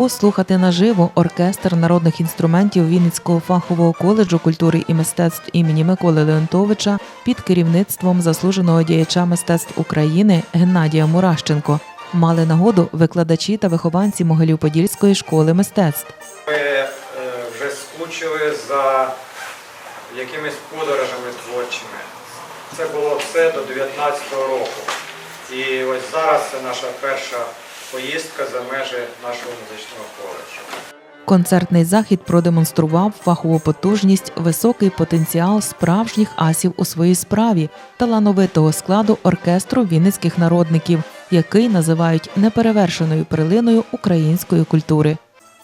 послухати наживо оркестр народних інструментів Вінницького фахового коледжу культури і мистецтв імені Миколи Леонтовича під керівництвом заслуженого діяча мистецтв України Геннадія Мурашченко мали нагоду викладачі та вихованці Могилів-Подільської школи мистецтв. Ми е, вже скучили за якимись подорожами творчими. Це було все до 19-го року. І ось зараз це наша перша поїздка за межі нашого музичного коледжу. Концертний захід продемонстрував фахову потужність, високий потенціал справжніх асів у своїй справі, талановитого складу оркестру вінницьких народників, який називають неперевершеною перлиною української культури.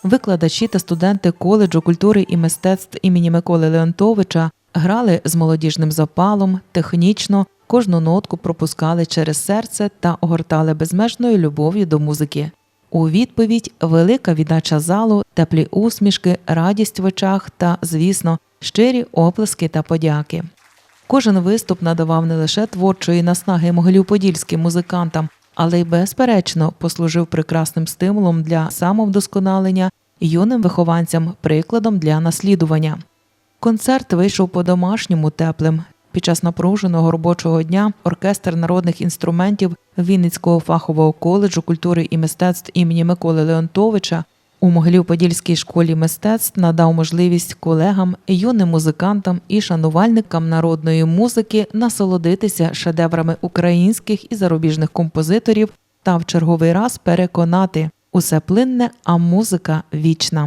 Викладачі та студенти коледжу культури і мистецтв імені Миколи Леонтовича грали з молодіжним запалом, технічно, кожну нотку пропускали через серце та огортали безмежною любов'ю до музики. У відповідь велика віддача залу, теплі усмішки, радість в очах та, звісно, щирі оплески та подяки. Кожен виступ надавав не лише творчої наснаги могилів-подільським музикантам, але й безперечно послужив прекрасним стимулом для самовдосконалення юним вихованцям, прикладом для наслідування. Концерт вийшов по-домашньому теплим. Під час напруженого робочого дня оркестр народних інструментів Вінницького фахового коледжу культури і мистецтв імені Миколи Леонтовича у Могилів-Подільській школі мистецтв надав можливість колегам, юним музикантам і шанувальникам народної музики насолодитися шедеврами українських і зарубіжних композиторів та в черговий раз переконати усе плинне, а музика вічна.